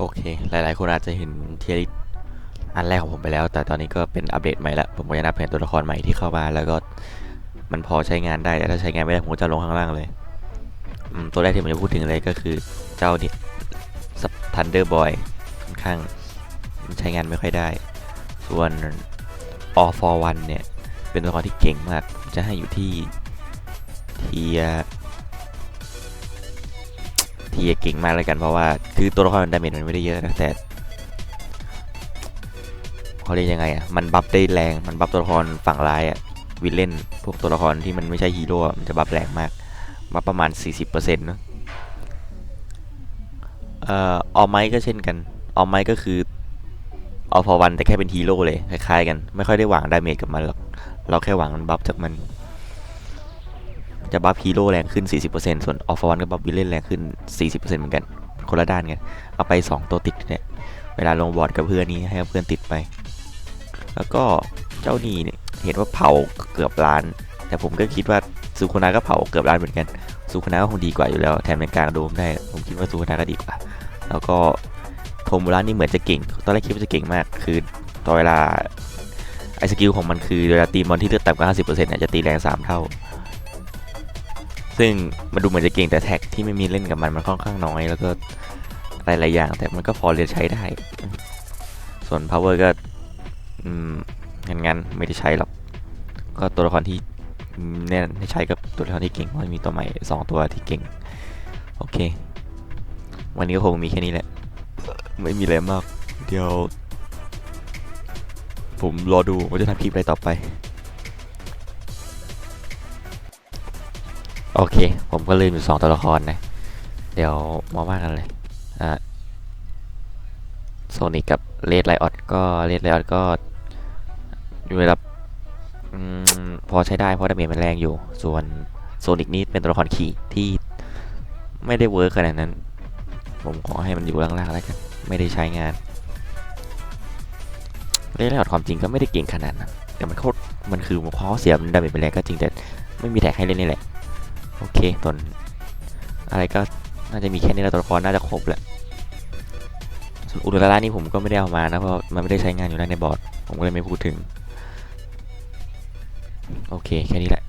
โอเค หลาย ๆ คนอาจจะเห็นเทียริสอันแรกของผมไปแล้ว แต่ตอนนี้ก็เป็นอัปเดตใหม่ละผมก็จะนับเห็นตัวละครใหม่ที่เข้ามา แล้วก็มันพอใช้งานได้แต่ถ้าใช้งานไม่ได้ผมก็จะลงข้างล่างเลย ตัวแรกที่ผมจะพูดถึงเลยก็คือเจ้านี่ทันเดอร์บอยค่อนข้างใช้งานไม่ค่อยได้ ส่วน All for One เนี่ย เป็นตัวละครที่เก่งมากผมจะให้อยู่ที่เทีย ทีเก่งมากเลยกันเพราะว่าคือตัวละครดาเมจมันไม่ได้เยอะนะแต่เขาเรียกยังไงอะมันบัฟได้แรงมันบัฟตัวละครฝั่งร้ายอะวิลเล่นพวกตัวละครที่มันไม่ใช่ฮีโร่มันจะบัฟแรงมากบัฟประมาณ 40%เนอะเอ่อออไมก็เช่นกันออไมก็คือออฟอวันแต่แค่เป็นฮีโร่เลยคล้ายๆกัน ไม่ค่อยได้หวังดาเมจกับมันหรอกเราแค่หวังบัฟจากมัน จะบัฟฮีโร่แรงขึ้น 40%ส่วนออฟวันก็บัฟวิลเลนแรงขึ้น 40%เหมือนกัน คนละด้านกัน เอาไป 2 ตัวติดเนี่ย เวลาลงบอร์ดกับเพื่อนนี้ให้เพื่อนติดไป แล้วก็เจ้านี่เนี่ยเห็นว่าเผาเกือบล้าน แต่ผมก็คิดว่าซูคุนาก็เผาเกือบล้านเหมือนกันซูคุนาก็คงดีกว่าอยู่แล้ว แถมเป็นกลางโดมได้ ผมคิดว่าซูคุนาก็ดีกว่า แล้วก็โทมูระนี่เหมือนจะเก่ง ตอนแรกคิดว่าจะเก่งมาก คือตอนเวลาไอสกิลของมันคือเวลาตีมอนที่เลือดต่ำกว่า 50%เนี่ยจะตีแรง 3 เท่า ซึ่งมันดูเหมือนจะเก่งแต่แท็กที่ไม่มีเล่นกับมันมันค่อนข้างน้อย แล้วก็หลายๆอย่าง แต่มันก็พอเรียนใช้ได้ ส่วน power ก็อืมงั้นๆไม่ได้ใช้หรอก ก็ตัวละครที่อืมเนี่ยไม่ใช้กับตัวละครที่เก่งเพราะมีตัวใหม่สองตัวที่เก่ง โอเค วันนี้ก็คงมีแค่นี้แหละ ไม่มีอะไรมาก เดี๋ยว ผมรอดูว่าจะทำคลิปอะไรต่อไป โอเค ผมก็ลืมอยู่สองตัวละครนะ เดี๋ยวมาว่ากันเลยอะโซนิกกับเลดไลออดก็เลดไลออดก็อยู่ในระดับพอใช้ได้เพราะดาเมจมันแรงอยู่ ส่วนโซนิกนี่เป็นตัวละครขี่ที่ไม่ได้เวิร์คขนาดนั้น ผมขอให้มันอยู่ล่างๆแล้วกัน ไม่ได้ใช้งานเลดไลออดความจริงก็ไม่ได้เก่งขนาดนั้นแต่มันโคตรมันคือข้อเสียมันดาเมจมันแรงก็จริงแต่ไม่มีแท็กให้เล่นนี่แหละ โอเคส่วนอะไรก็น่าจะมีแค่นี้แล้วตัวละครน่าจะครบแหละส่วนอุลตร้านี่ผมก็ไม่ได้เอามานะเพราะมันไม่ได้ใช้งานอยู่แล้วในบอร์ดผมก็เลยไม่พูดถึง โอเค แค่นี้แหละ